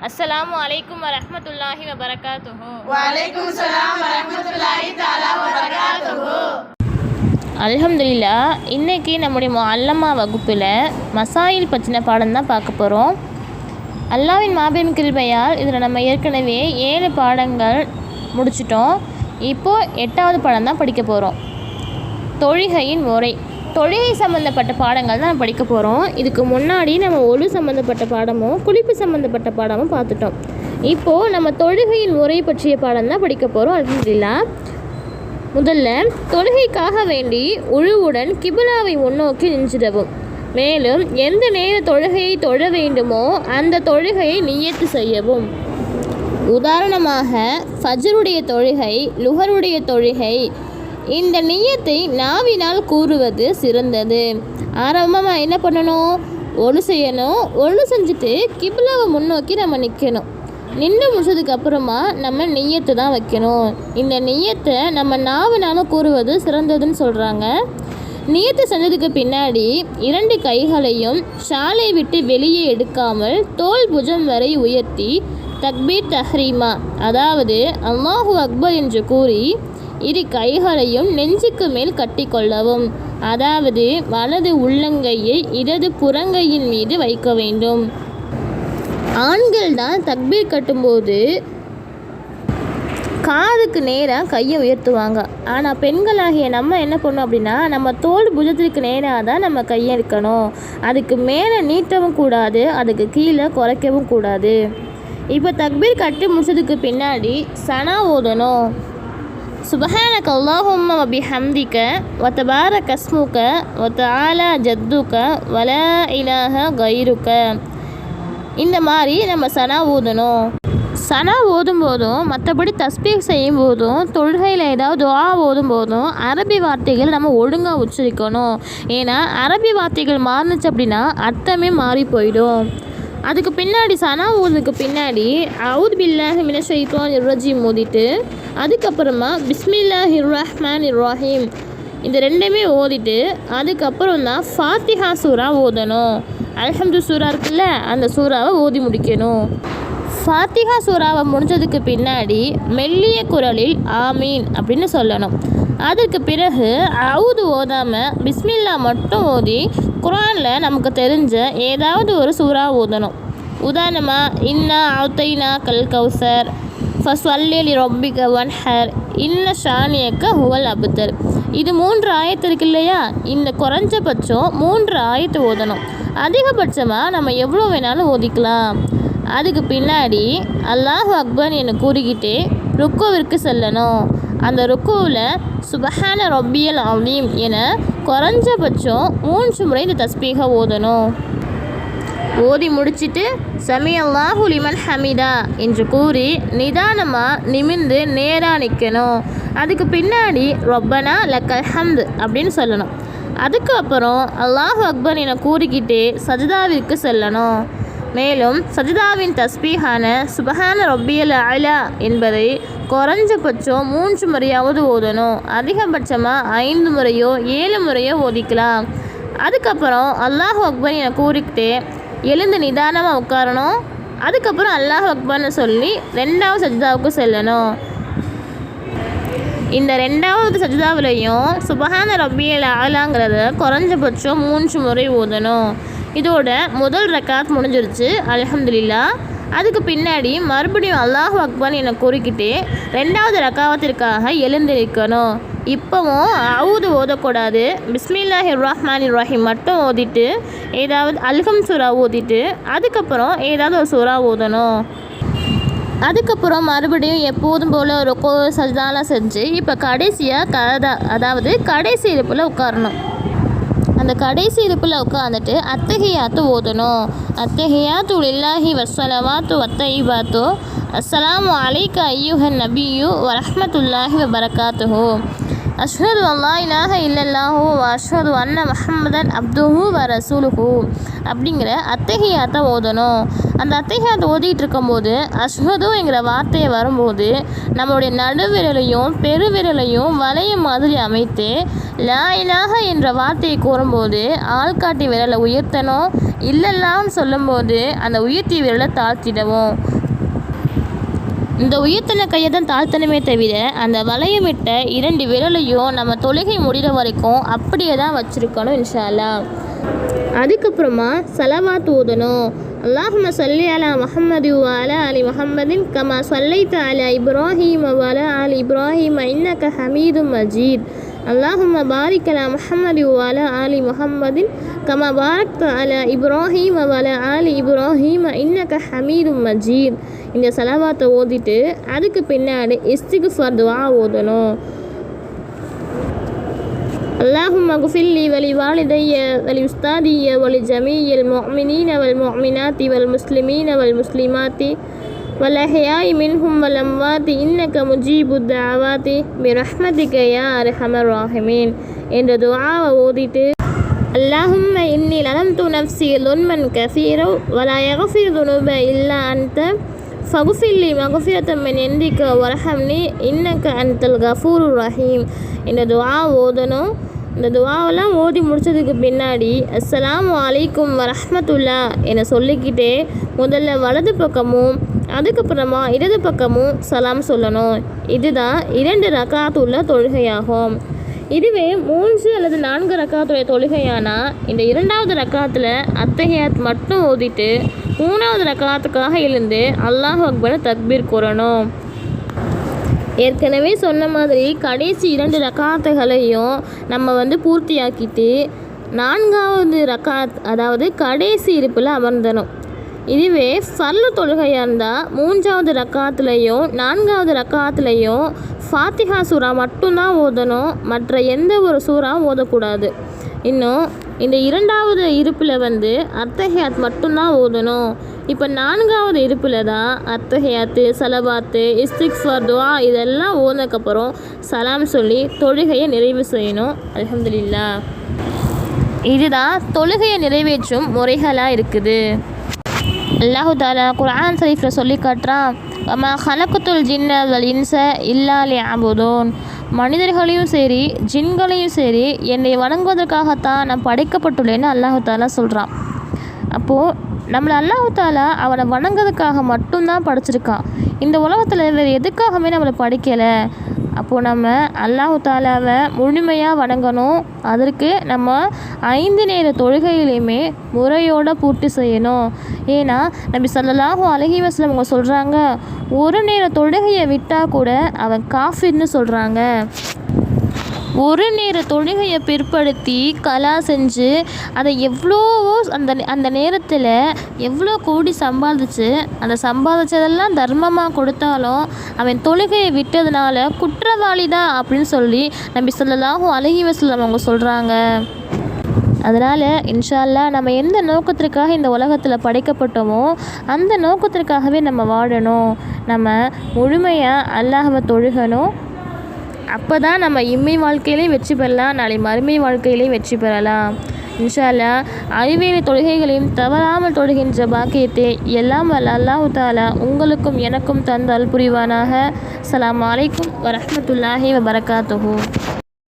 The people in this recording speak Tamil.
அஸ்ஸலாமு அலைக்கும் வரஹ்மத்துல்லாஹி வபரகாத்துஹு. வலைக்கும் சலாம் வரமத்துல்லாஹி தாலா வரகாத்துஹு அல்ஹம்துலில்லா இன்னைக்கு நம்முடைய அல்லம்மா வகுப்பில் மசாயில் பற்றின பாடம் தான் பார்க்க போகிறோம் அல்லாவின் மாபெரும் கிருபையால் இதில் நம்ம ஏற்கனவே ஏழு பாடங்கள் முடிச்சிட்டோம். இப்போது எட்டாவது பாடம் தான் படிக்க போகிறோம் தொழுகையின் முறை. தொழிலை சம்மந்தப்பட்ட பாடங்கள் தான் படிக்க போகிறோம் இதுக்கு முன்னாடி நம்ம ஒழு சம்மந்தப்பட்ட பாடமும் குளிப்பு சம்மந்தப்பட்ட பாடமும் பார்த்துட்டோம். இப்போது நம்ம தொழுகையின் முறை பற்றிய பாடம் தான் படிக்க போகிறோம் அல்ஹம்துலில்லா முதல்ல தொழுகைக்காக வேண்டி உழுவுடன் கிபிலாவை முன்னோக்கி நின்றிடவும். மேலும் எந்த நேர தொழுகையை தொழ வேண்டுமோ அந்த தொழுகையை நியத்து செய்யவும். உதாரணமாக ஃபஜ்ருடைய தொழுகை லுகருடைய தொழுகை இந்த நியத்தை நாவினால் கூறுவது சிறந்தது. ஆரம்பமாக என்ன பண்ணணும்? ஒழு செய்யணும். ஒழு செஞ்சுட்டு கிபிலாவை முன்னோக்கி நம்ம நிற்கணும் நின்று முடிச்சதுக்கு அப்புறமா நம்ம நெய்யத்தை தான் வைக்கணும். இந்த நெய்யத்தை நம்ம நாவினாலும் கூறுவது சிறந்ததுன்னு சொல்கிறாங்க நியத்து செஞ்சதுக்கு பின்னாடி இரண்டு கைகளையும் ஷாலை விட்டு வெளியே எடுக்காமல் தோல் புஜம் வரை உயர்த்தி தக்பீர் தஹ்ரீமா அதாவது அல்லாஹு அக்பர் என்று கூறி இரு கைகளையும் நெஞ்சுக்கு மேல் கட்டிக்கொள்ளவும். அதாவது வலது உள்ளங்கையை இடது புறங்கையின் மீது வைக்க வேண்டும். ஆண்கள் தான் தக்பீர் கட்டும்போது காதுக்கு நேராக கையை உயர்த்துவாங்க. ஆனால் பெண்களாகிய நம்ம என்ன பண்ணோம் அப்படின்னா நம்ம தோல் புஜத்திற்கு நேராக தான் நம்ம கையை இருக்கணும் அதுக்கு மேலே நீட்டவும் கூடாது அதுக்கு கீழே குறைக்கவும் கூடாது. இப்போ தக்பீர் கட்டி முடிச்சதுக்கு பின்னாடி சனா ஓதணும். சுபஹானக அல்லாஹும்ம வபிஹம்திக கஸ்முக்க கஸ்முக வத்தஆலா ஜத்துக்க வல இலக கைருக்க இந்த மாதிரி நம்ம சனா ஊதணும். சனா ஓதும் போதும் மற்றபடி தஸ்பீக் செய்யும் போதும் தொழுகையில் ஏதாவது துவா ஓதும் போதும் அரபி வார்த்தைகள் நம்ம ஒழுங்காக உச்சரிக்கணும். ஏன்னா அரபி வார்த்தைகள் மாறுனுச்சு அப்படின்னா அர்த்தமே மாறி போயிடும். அதுக்கு பின்னாடி சனா ஓதுக்கு பின்னாடி அவுத் பில்லாஹ் மினஷைத்வான் இர்ரஜிம் ஓதிட்டு அதுக்கப்புறமா பிஸ்மில்லா ஹிர்ரஹ்மான் இர்ராஹிம் இந்த ரெண்டுமே ஓதிட்டு அதுக்கப்புறம் தான் ஃபாத்திஹா சூரா ஓதணும். அல்ஹம்து சூரா இருக்குல்ல அந்த சூறாவை ஓதி முடிக்கணும். ஃபாத்திஹா சூறாவை முடிஞ்சதுக்கு பின்னாடி மெல்லிய குரலில் ஆமீன் அப்படின்னு சொல்லணும். அதற்கு பிறகு அவுது ஓதாமல் பிஸ்மில்லா மட்டும் ஓதி குரானில் நமக்கு தெரிஞ்ச ஏதாவது ஒரு சூறா ஓதணும். உதாரணமாக இன்னா அவுத்தைனா கல் கௌசர் ஃபஸ்வல்லி ரொம்பிக ஒன் ஹேர் இன்ன ஷானியக்க ஹுவல் அபுத்தர். இது மூன்று ஆயத்து இருக்கு இல்லையா? இந்த குறைஞ்சபட்சம் மூன்று ஆயத்து ஓதணும். அதிகபட்சமாக நம்ம எவ்வளோ வேணாலும் ஓதிக்கலாம். அதுக்கு பின்னாடி அல்லாஹ் அக்பர் என கூறிக்கிட்டே ருக்கோவிற்கு செல்லணும். அந்த ருக்குவில் சுபஹான ரொப்பியல் அலீம் என குறைஞ்சபட்சம் மூன்று முறை இந்த தஸ்பீகை ஓதணும். ஓதி முடிச்சிட்டு சமி அல்லாஹு லிமன் ஹமிதா என்று கூறி நிதானமாக நிமிர்ந்து நேராக நிற்கணும் அதுக்கு பின்னாடி ரொப்பனா லக்கல் ஹம்து அப்படின்னு சொல்லணும். அதுக்கப்புறம் அல்லாஹ் அக்பர் என கூறிக்கிட்டே சஜிதாவிற்கு செல்லணும். மேலும் சஜிதாவின் தஸ்பீஹான சுபஹான ரொப்பியல் அலா என்பதை குறைஞ்சபட்சம் மூன்று முறையாவது ஓதணும். அதிகபட்சமாக ஐந்து முறையோ ஏழு முறையோ ஓதிக்கலாம். அதுக்கப்புறம் அல்லாஹ் அக்பர் என கூறிக்கிட்டே எழுந்து நிதானமாக உட்காரணும். அதுக்கப்புறம் அல்லாஹ் அக்பர்னு சொல்லி ரெண்டாவது சஜிதாவுக்கு செல்லணும். இந்த ரெண்டாவது சஜிதாவிலையும் சுபஹான ரப்பியல் ஆலாங்கிறத குறைஞ்சபட்சம் மூன்று முறை ஓதணும். இதோட முதல் ரக்காத் முடிஞ்சிருச்சு அலமதுல்லா அதுக்கு பின்னாடி மறுபடியும் அல்லாஹ் அக்பான் என கூறிக்கிட்டே ரெண்டாவது ரக்காவத்திற்காக எழுந்திருக்கணும். இப்போவும் அவுது ஓதக்கூடாது. பிஸ்மில்லாஹி ரஹ்மான் ரஹீம் மட்டும் ஓதிட்டு ஏதாவது அல்கம் சூறா ஓதிட்டு அதுக்கப்புறம் ஏதாவது ஒரு சூறா ஓதணும். அதுக்கப்புறம் மறுபடியும் எப்போதும் போல் ஒரு கோ சஜ்தாலாம் செஞ்சு இப்போ கடைசியாக கதா அதாவது கடைசி இருப்பில் உட்காரணும். அந்த கடைசி இருப்பில் உட்காந்துட்டு அத்தகையாத்து ஓதணும் அத்தகையாத்து இல்லாஹி வசலவாத்து வத்தைபாத்து? அஸ்லாம் அலைக்க ஐயுஹன் நபியு வரஹ்மத்துல்லாஹி வபரகாத்துஹு. அஷ்ஹது அல்லா இலாக இல்லல்லாஹு அஷ்ஹது அன்ன மஹம்மதன் அப்துஹு வ ரசூலுஹு அப்படிங்கிற அத்தகையாத்தை ஓதணும். அந்த அத்தகையாத்தை ஓதிட்டு இருக்கும்போது அஷ்ஹதுங்கிற வார்த்தையை வரும்போது நம்மளுடைய நடுவிரலையும் பெருவிரலையும் வளையம் மாதிரி அமைத்து லா இலாக என்ற வார்த்தையை கூறும்போது ஆள்காட்டி விரலை உயர்த்தணும். இல்லல்லான்னு சொல்லும்போது அந்த உயர்த்தி விரலை தாழ்த்திடவும். இந்த உயர்த்தின கையை தான் தாழ்த்தணுமே தவிர அந்த வளையமிட்ட இரண்டு விரலையும் நம்ம தொழுகை முடிகிற வரைக்கும் அப்படியே தான் வச்சுருக்கணும் இன்ஷாலா அதுக்கப்புறமா சலவாத் தூதணும் அல்லாஹும்ம சல்லி அலா முஹம்மது அலா அலி முஹம்மதின் கமா சல்லைத்த அலா இப்ராஹிம் வால அலி இப்ராஹிம் இன்னக ஹமீது மஜீத். அல்லாஹும்ம பாரிக் அலா முஹம்மது வால அலி முஹம்மதின் கமா பாரக்த அலா இப்ராஹிம் வால அலி இப்ராஹிம் இன்னக ஹமீதும் மஜீத் இந்த சலவாத்தை ஓதிட்டு அதுக்கு பின்னாடி இஸ்திகுஃபார் துவா ஓதணும் اللهم اغفر لي ولوالدي ولأستاذي ولجميع المؤمنين والمؤمنات والمسلمين والمسلمات والأحياء منهم والأموات إنك مجيب الدعوات برحمتك يا أرحم الراحمين என்ற துஆவை ஓதிட்டு اللهم إني ظلمت نفسي ظلما كثيرا ولا يغفر الذنوب إلا أنت فاغفر لي مغفرة من عندك وارحمني إنك أنت الغفور الرحيم இந்த துஆ ஓதணும் இந்த துஆவெல்லாம் ஓதி முடிச்சதுக்கு பின்னாடி அஸ்ஸலாமு அலைக்கும் வரஹ்மத்துல்லா என சொல்லிக்கிட்டே முதல்ல வலது பக்கமும் அதுக்கப்புறமா இடது பக்கமும் சலாம் சொல்லணும். இதுதான் இரண்டு ரக்காத் உள்ள தொழுகையாகும். இதுவே மூன்று அல்லது நான்கு ரக்காத்துடைய தொழுகையானா இந்த இரண்டாவது ரக்காத்தில் அத்தகையாத் மட்டும் ஓதிட்டு மூணாவது ரக்காத்துக்காக எழுந்து அல்லாஹ் அக்பரை தக்பீர் கூறணும். ஏற்கனவே சொன்ன மாதிரி கடைசி இரண்டு ரக்காத்துகளையும் நம்ம வந்து பூர்த்தியாக்கிட்டு நான்காவது ரக்காத் அதாவது கடைசி இருப்பில் அமர்ந்தணும். இதுவே ஃபர்லு தொழுகையாக இருந்தால் மூன்றாவது ரக்காத்துலேயும் நான்காவது ரக்காத்துலேயும் ஃபாத்திஹா சூறா மட்டும்தான் ஓதணும். மற்ற எந்த ஒரு சூறாவும் ஓதக்கூடாது. இன்னும் இந்த இரண்டாவது இருப்பில் வந்து அத்தஹியாத் மட்டும்தான் ஓதணும். இப்போ நான்காவது இருப்பில் தான் அத்தஹியாத்து சலவாத்து இஸ்திக்ஃபர் துவா இதெல்லாம் ஓதுனதுக்கப்புறம் சலாம் சொல்லி தொழுகையை நிறைவு செய்யணும். அலமதுல்லா இதுதான் தொழுகையை நிறைவேற்றும் முறைகளாக இருக்குது. அல்லாஹு தாலா குரான் ஷரீஃபில் சொல்லி காட்டுறான் அம்மா ஹலக்குத்துல் ஜின்ன வல் இன்ச இல்லாலி ஆபுதோன் மனிதர்களையும் சரி ஜின்களையும் சரி என்னை வணங்குவதற்காகத்தான் நான் படைக்கப்பட்டுள்ளேன்னு அல்லாஹு தாலா சொல்கிறான் அப்போது நம்மளை அல்லாஹு தாலா அவனை வணங்குறதுக்காக மட்டும்தான் படைச்சிருக்கான். இந்த உலகத்தில் வேறு எதுக்காகவே நம்மளை படைக்கலை. அப்போது நம்ம அல்லாஹு தாலாவை முழுமையாக வணங்கணும். அதற்கு நம்ம ஐந்து நேர தொழுகையிலையுமே முறையோடு பூர்த்தி செய்யணும். ஏன்னா நபி ஸல்லல்லாஹு அலைஹி வஸல்லம் அவங்க சொல்கிறாங்க ஒரு நேர தொழுகையை விட்டால் கூட அவன் காஃபின்னு சொல்கிறாங்க ஒரு நேர தொழுகையை பிற்படுத்தி கலா செஞ்சு அதை எவ்வளோவோ அந்த அந்த நேரத்தில் எவ்வளோ கோடி சம்பாதிச்சு அந்த சம்பாதிச்சதெல்லாம் தர்மமாக கொடுத்தாலும் அவன் தொழுகையை விட்டதுனால குற்றவாளி தான் அப்படின்னு சொல்லி நம்பி சொல்லலாகும் அழகி வசலம் அவங்க சொல்கிறாங்க அதனால் இன்ஷால்லா நம்ம எந்த நோக்கத்திற்காக இந்த உலகத்தில் படைக்கப்பட்டோமோ அந்த நோக்கத்திற்காகவே நம்ம வாழணும். நம்ம முழுமையாக அல்லாஹவை தொழுகணும் அப்போ தான் நம்ம இம்மை வாழ்க்கையிலையும் வெற்றி பெறலாம் நாளை மறுமை வாழ்க்கையிலையும் வெற்றி பெறலாம். இன்ஷால்லா அல்லாஹ் அறிவியல் தொழுகைகளையும் தவறாமல் தொழுகின்ற பாக்கியத்தை எல்லாம் வல்ல அல்லாஹு தாலா உங்களுக்கும் எனக்கும் தந்தால் புரிவானாக. சலாம் அலைக்கும் வரமத்துல்லாஹி வபரகாத்துஹு.